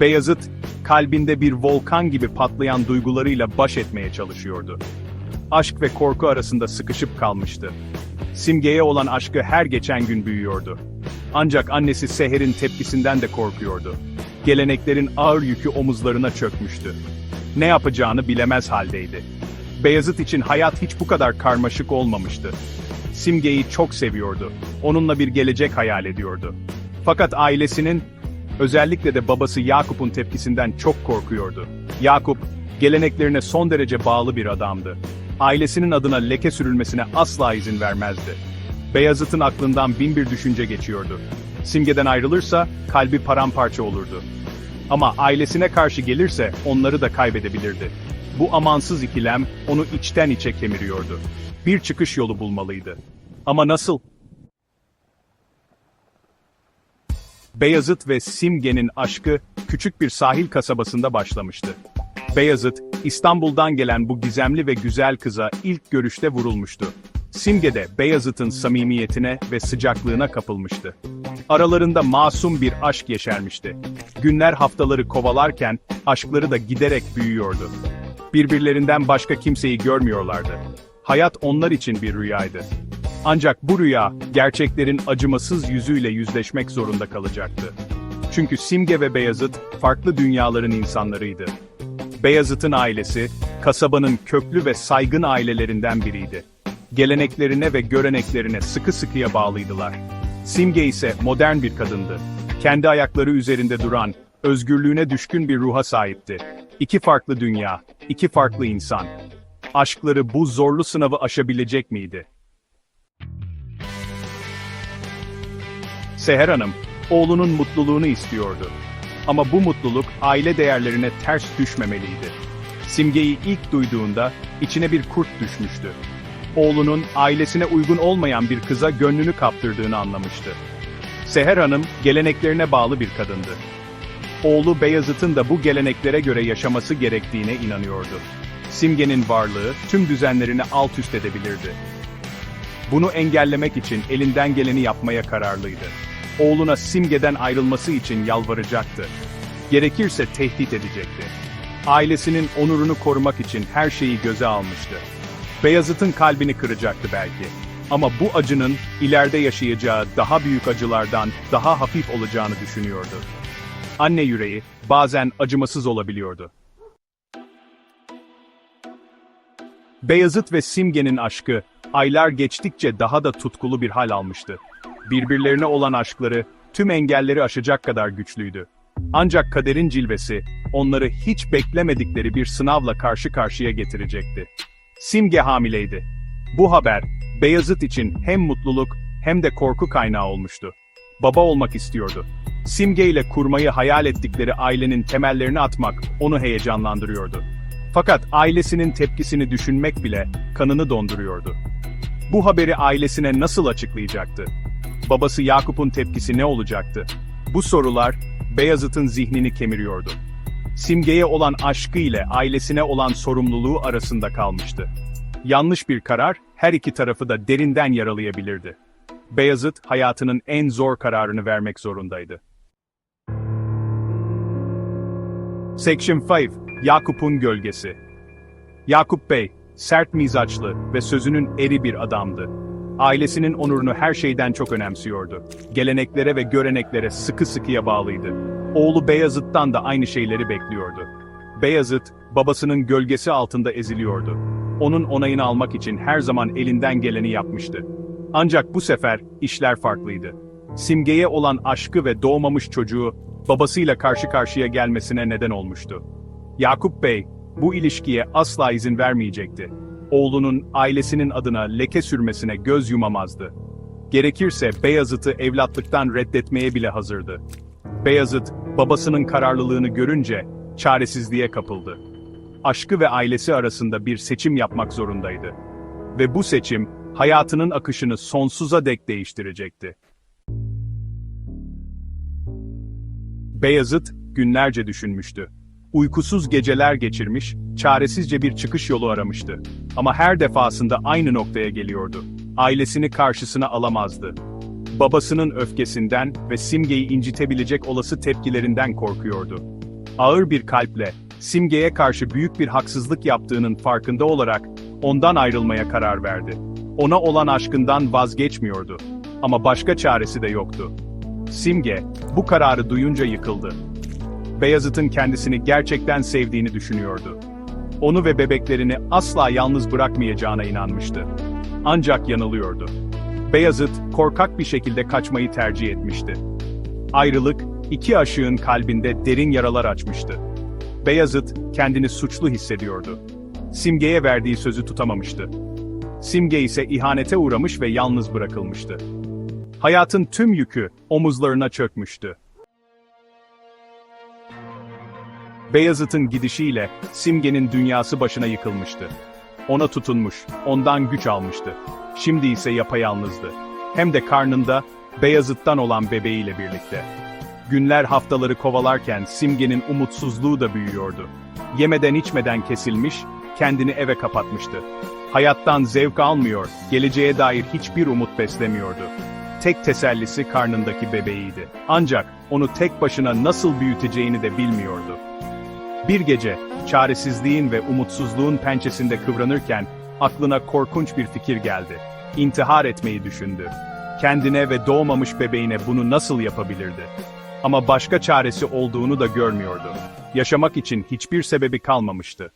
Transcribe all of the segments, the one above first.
Beyazıt, kalbinde bir volkan gibi patlayan duygularıyla baş etmeye çalışıyordu. Aşk ve korku arasında sıkışıp kalmıştı. Simge'ye olan aşkı her geçen gün büyüyordu. Ancak annesi Seher'in tepkisinden de korkuyordu. Geleneklerin ağır yükü omuzlarına çökmüştü. Ne yapacağını bilemez haldeydi. Beyazıt için hayat hiç bu kadar karmaşık olmamıştı. Simge'yi çok seviyordu. Onunla bir gelecek hayal ediyordu. Fakat ailesinin, özellikle de babası Yakup'un tepkisinden çok korkuyordu. Yakup, geleneklerine son derece bağlı bir adamdı. Ailesinin adına leke sürülmesine asla izin vermezdi. Beyazıt'ın aklından bin bir düşünce geçiyordu. Simge'den ayrılırsa kalbi paramparça olurdu. Ama ailesine karşı gelirse onları da kaybedebilirdi. Bu amansız ikilem onu içten içe kemiriyordu. Bir çıkış yolu bulmalıydı. Ama nasıl? Beyazıt ve Simge'nin aşkı küçük bir sahil kasabasında başlamıştı. Beyazıt, İstanbul'dan gelen bu gizemli ve güzel kıza ilk görüşte vurulmuştu. Simge de Beyazıt'ın samimiyetine ve sıcaklığına kapılmıştı. Aralarında masum bir aşk yeşermişti. Günler haftaları kovalarken aşkları da giderek büyüyordu. Birbirlerinden başka kimseyi görmüyorlardı. Hayat onlar için bir rüyaydı. Ancak bu rüya, gerçeklerin acımasız yüzüyle yüzleşmek zorunda kalacaktı. Çünkü Simge ve Beyazıt, farklı dünyaların insanlarıydı. Beyazıt'ın ailesi, kasabanın köklü ve saygın ailelerinden biriydi. Geleneklerine ve göreneklerine sıkı sıkıya bağlıydılar. Simge ise modern bir kadındı. Kendi ayakları üzerinde duran, özgürlüğüne düşkün bir ruha sahipti. İki farklı dünya, iki farklı insan. Aşkları bu zorlu sınavı aşabilecek miydi? Seher Hanım, oğlunun mutluluğunu istiyordu. Ama bu mutluluk aile değerlerine ters düşmemeliydi. Simge'yi ilk duyduğunda içine bir kurt düşmüştü. Oğlunun ailesine uygun olmayan bir kıza gönlünü kaptırdığını anlamıştı. Seher Hanım geleneklerine bağlı bir kadındı. Oğlu Beyazıt'ın da bu geleneklere göre yaşaması gerektiğine inanıyordu. Simge'nin varlığı tüm düzenlerini alt üst edebilirdi. Bunu engellemek için elinden geleni yapmaya kararlıydı. Oğluna Simge'den ayrılması için yalvaracaktı. Gerekirse tehdit edecekti. Ailesinin onurunu korumak için her şeyi göze almıştı. Beyazıt'ın kalbini kıracaktı belki. Ama bu acının ileride yaşayacağı daha büyük acılardan daha hafif olacağını düşünüyordu. Anne yüreği bazen acımasız olabiliyordu. Beyazıt ve Simge'nin aşkı aylar geçtikçe daha da tutkulu bir hal almıştı. Birbirlerine olan aşkları tüm engelleri aşacak kadar güçlüydü. Ancak kaderin cilvesi onları hiç beklemedikleri bir sınavla karşı karşıya getirecekti. Simge hamileydi. Bu haber Beyazıt için hem mutluluk hem de korku kaynağı olmuştu. Baba olmak istiyordu. Simge ile kurmayı hayal ettikleri ailenin temellerini atmak onu heyecanlandırıyordu. Fakat ailesinin tepkisini düşünmek bile kanını donduruyordu. Bu haberi ailesine nasıl açıklayacaktı? Babası Yakup'un tepkisi ne olacaktı? Bu sorular Beyazıt'ın zihnini kemiriyordu. Simge'ye olan aşkı ile ailesine olan sorumluluğu arasında kalmıştı. Yanlış bir karar her iki tarafı da derinden yaralayabilirdi. Beyazıt hayatının en zor kararını vermek zorundaydı. Section 5 Yakup'un Gölgesi Yakup Bey, sert mizaçlı ve sözünün eri bir adamdı. Ailesinin onurunu her şeyden çok önemsiyordu. Geleneklere ve göreneklere sıkı sıkıya bağlıydı. Oğlu Beyazıt'tan da aynı şeyleri bekliyordu. Beyazıt, babasının gölgesi altında eziliyordu. Onun onayını almak için her zaman elinden geleni yapmıştı. Ancak bu sefer işler farklıydı. Simge'ye olan aşkı ve doğmamış çocuğu babasıyla karşı karşıya gelmesine neden olmuştu. Yakup Bey, bu ilişkiye asla izin vermeyecekti. Oğlunun ailesinin adına leke sürmesine göz yumamazdı. Gerekirse Beyazıt'ı evlatlıktan reddetmeye bile hazırdı. Beyazıt, babasının kararlılığını görünce çaresizliğe kapıldı. Aşkı ve ailesi arasında bir seçim yapmak zorundaydı. Ve bu seçim hayatının akışını sonsuza dek değiştirecekti. Beyazıt günlerce düşünmüştü. Uykusuz geceler geçirmiş, çaresizce bir çıkış yolu aramıştı. Ama her defasında aynı noktaya geliyordu. Ailesini karşısına alamazdı. Babasının öfkesinden ve Simge'yi incitebilecek olası tepkilerinden korkuyordu. ağır bir kalple, Simge'ye karşı büyük bir haksızlık yaptığının farkında olarak, ondan ayrılmaya karar verdi. Ona olan aşkından vazgeçmiyordu. Ama başka çaresi de yoktu. Simge, bu kararı duyunca yıkıldı. Beyazıt'ın kendisini gerçekten sevdiğini düşünüyordu. Onu ve bebeklerini asla yalnız bırakmayacağına inanmıştı. Ancak yanılıyordu. Beyazıt, korkak bir şekilde kaçmayı tercih etmişti. Ayrılık, iki aşığın kalbinde derin yaralar açmıştı. Beyazıt, kendini suçlu hissediyordu. Simge'ye verdiği sözü tutamamıştı. Simge ise ihanete uğramış ve yalnız bırakılmıştı. Hayatın tüm yükü omuzlarına çökmüştü. Beyazıt'ın gidişiyle Simge'nin dünyası başına yıkılmıştı. Ona tutunmuş, ondan güç almıştı. Şimdi ise yapayalnızdı. Hem de karnında Beyazıt'tan olan bebeğiyle birlikte. Günler haftaları kovalarken Simge'nin umutsuzluğu da büyüyordu. Yemeden içmeden kesilmiş, kendini eve kapatmıştı. Hayattan zevk almıyor, geleceğe dair hiçbir umut beslemiyordu. Tek tesellisi karnındaki bebeğiydi. Ancak onu tek başına nasıl büyüteceğini de bilmiyordu. Bir gece, çaresizliğin ve umutsuzluğun pençesinde kıvranırken, aklına korkunç bir fikir geldi. İntihar etmeyi düşündü. Kendine ve doğmamış bebeğine bunu nasıl yapabilirdi? Ama başka çaresi olduğunu da görmüyordu. Yaşamak için hiçbir sebebi kalmamıştı.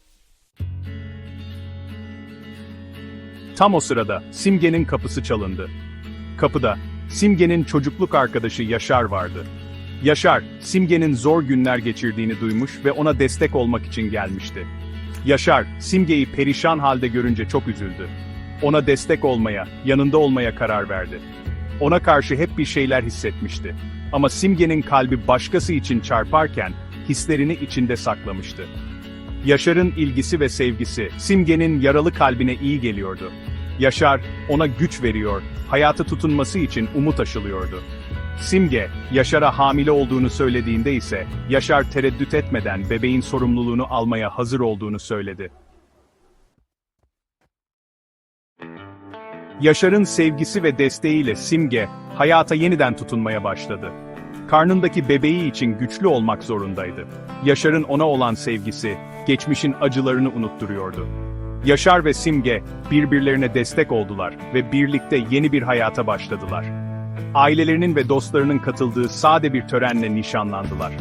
Tam o sırada Simge'nin kapısı çalındı. Kapıda Simge'nin çocukluk arkadaşı Yaşar vardı. Yaşar, Simge'nin zor günler geçirdiğini duymuş ve ona destek olmak için gelmişti. Yaşar, Simge'yi perişan halde görünce çok üzüldü. Ona destek olmaya, yanında olmaya karar verdi. Ona karşı hep bir şeyler hissetmişti. Ama Simge'nin kalbi başkası için çarparken, hislerini içinde saklamıştı. Yaşar'ın ilgisi ve sevgisi, Simge'nin yaralı kalbine iyi geliyordu. Yaşar, ona güç veriyor, hayata tutunması için umut aşılıyordu. Simge, Yaşar'a hamile olduğunu söylediğinde ise, Yaşar tereddüt etmeden bebeğin sorumluluğunu almaya hazır olduğunu söyledi. Yaşar'ın sevgisi ve desteğiyle Simge, hayata yeniden tutunmaya başladı. Karnındaki bebeği için güçlü olmak zorundaydı. Yaşar'ın ona olan sevgisi, geçmişin acılarını unutturuyordu. Yaşar ve Simge, birbirlerine destek oldular ve birlikte yeni bir hayata başladılar. Ailelerinin ve dostlarının katıldığı sade bir törenle nişanlandılar.